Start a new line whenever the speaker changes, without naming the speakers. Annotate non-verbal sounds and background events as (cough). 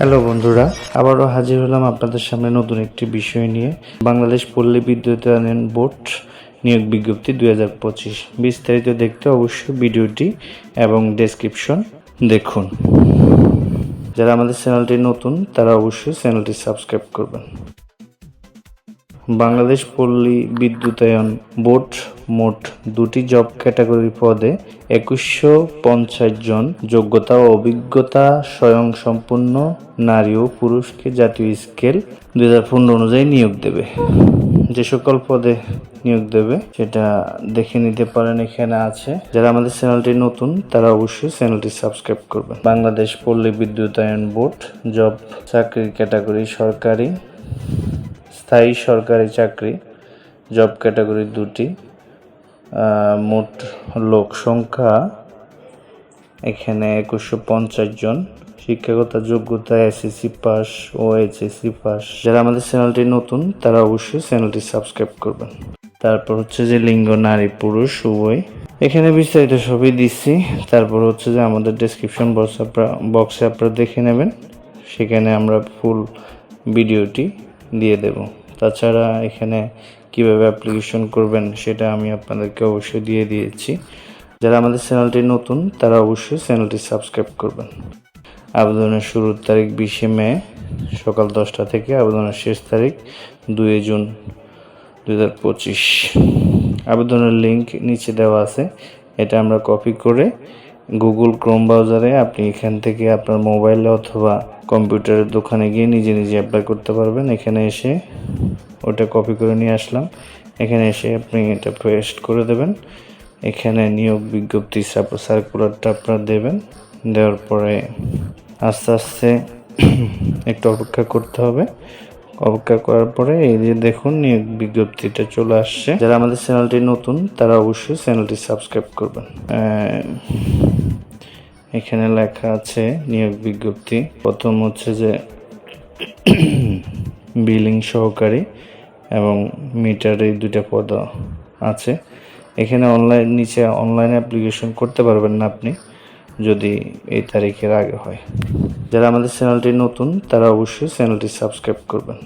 Hello বন্ধুরা, আবারও হাজির হলাম আপনাদের সামনে নতুন একটি বিষয় নিয়ে। বাংলাদেশ পল্লী বিদ্যুতায়ন বোর্ড নিয়োগ বিজ্ঞপ্তি দুই হাজার পঁচিশ। বিস্তারিত দেখতে অবশ্যই ভিডিওটি এবং ডেসক্রিপশন দেখুন। যারা আমাদের চ্যানেলটি নতুন, তারা অবশ্যই চ্যানেলটি সাবস্ক্রাইব করবেন। বাংলাদেশ পল্লী বিদ্যুতায়ন বোর্ড মোট দুটি জব ক্যাটাগরি পদে একুশশো পঞ্চাশ জন যোগ্যতা ও অভিজ্ঞতা স্বয়ংসম্পূর্ণ নারী ও পুরুষকে জাতীয় স্কেল দু হাজার পনেরো অনুযায়ী নিয়োগ দেবে। যে সকল পদে নিয়োগ দেবে, সেটা দেখে নিতে পারেন এখানে আছে। যারা আমাদের চ্যানেলটি নতুন, তারা অবশ্যই চ্যানেলটি সাবস্ক্রাইব করবেন। বাংলাদেশ পল্লী বিদ্যুতায়ন বোর্ড জব চাকরি ক্যাটাগরি সরকারি স্থায়ী সরকারি চাকরি জব ক্যাটাগরি দুটি মোট লোক সংখ্যা এখানে একুশশো পঞ্চাশ জন। শিক্ষাগত যোগ্যতা এসএসসি পাস ও এইচএসসি পাস যারা আমাদের চ্যানেলটি নতুন, তারা অবশ্যই চ্যানেলটি সাবস্ক্রাইব করবেন। তারপর হচ্ছে যে লিঙ্গ, নারী, পুরুষ, উভয়। এখানে বিস্তারিত সবই দিচ্ছি। তারপর হচ্ছে যে আমাদের ডেসক্রিপশন বক্স আপনারা বক্সে আপনারা দেখে নেবেন। সেখানে আমরা ফুল ভিডিওটি দিয়ে দেব। তাছাড়া এখানে কীভাবে অ্যাপ্লিকেশন করবেন সেটা আমি আপনাদেরকে অবশ্যই দিয়ে দিয়েছি। যারা আমাদের চ্যানেলটি নতুন, তারা অবশ্যই চ্যানেলটি সাবস্ক্রাইব করবেন। আবেদনের শুরুর তারিখ বিশে মে, সকাল দশটা থেকে আবেদনের শেষ তারিখ দুই জুন দুই হাজার পঁচিশ। আবেদনের লিঙ্ক নিচে দেওয়া আছে, এটা আমরা কপি করে গুগল ক্রোম ব্রাউজারে আপনি এখান থেকে আপনার মোবাইলে অথবা কম্পিউটারের দোকানে গিয়ে নিজে নিজে অ্যাপ্লাই করতে পারবেন। এখানে এসে ওটা কপি করে নিয়ে আসলাম। এখানে এসে আপনি এটা পেস্ট করে দেবেন। এখানে নিয়োগ বিজ্ঞপ্তি সার্কুলারটা আপনার দেবেন। দেওয়ার পরে আস্তে আস্তে একটু অপেক্ষা করতে হবে। অপেক্ষা করার পরে এই যে দেখুন নিয়োগ বিজ্ঞপ্তিটা চলে আসছে। যারা আমাদের চ্যানেলটি নতুন, তারা অবশ্যই চ্যানেলটি সাবস্ক্রাইব করবেন। এখানে লেখা আছে নিয়োগ বিজ্ঞপ্তি। প্রথম হচ্ছে যে (clears throat) বিলিং সহকারী এবং মিটার এই দুইটা পদ আছে। এখানে অনলাইন নিচে অনলাইনে অ্যাপ্লিকেশন করতে পারবেন না আপনি। যদি এই তারিখের আগে হয়। যারা আমাদের চ্যানেলটি নতুন তারা অবশ্যই চ্যানেলটি সাবস্ক্রাইব করবেন।